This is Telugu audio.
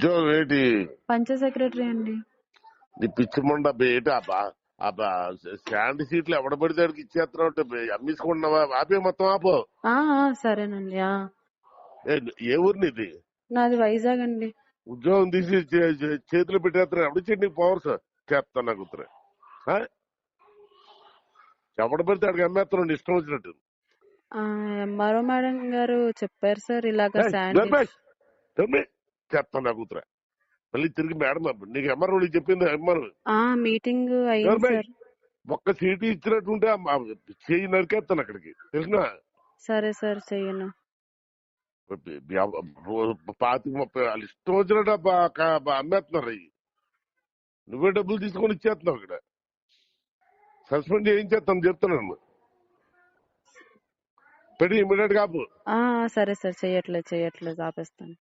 ఉద్యోగం ఏంటి? పంచ సెక్రటరీ అండి. నీ పిచ్చి మొండ ఏంటి స్టాండ్ సీట్లు ఎవడ పడితే ఇచ్చేస్తున్నావు అమ్మేసుకుంటున్నావా ఆపే మొత్తం ఆపో. సరేనండి ఏ, ఊరు నీది? నాది వైజాగ్ అండి. ఉద్యోగం తీసి చేతిలో పెట్టేస్తున్నా ఎవడు చెండి నీకు పవర్స్ చేస్తాను నాకు ఉత్తరే ఎవడ పడితే ఆడికి అమ్మేస్తున్నావు నీ ఇష్టం వచ్చినట్టు. ఆ ఎంఆర్ఓ మేడం గారు చెప్పారు సార్ ఇలాగ చేస్తాను నాకు ఉత్తరే మళ్ళీ తిరిగి మేడం నీకు నీకు చెప్పింది ఆ మీటింగ్ ఒక్క సీటు ఇచ్చినట్టుంటే చేయి నరికేస్తాను అక్కడికి. తెలిసినా? సరే సార్ చెయ్యను. పాతి ముప్పై వాళ్ళు ఇష్టం వచ్చినట్టు అమ్మేస్తున్నారు అయ్యి. నువ్వే డబ్బులు తీసుకొని ఇచ్చేస్తున్నావు ఇక్కడ. సస్పెండ్ చేయించేస్తాను చెప్తున్నాను పెట్టి ఇమీడియట్ ఆ, సరే సార్ చెయ్యట్లేదు చెయ్యట్లేదు ఆపేస్తాను.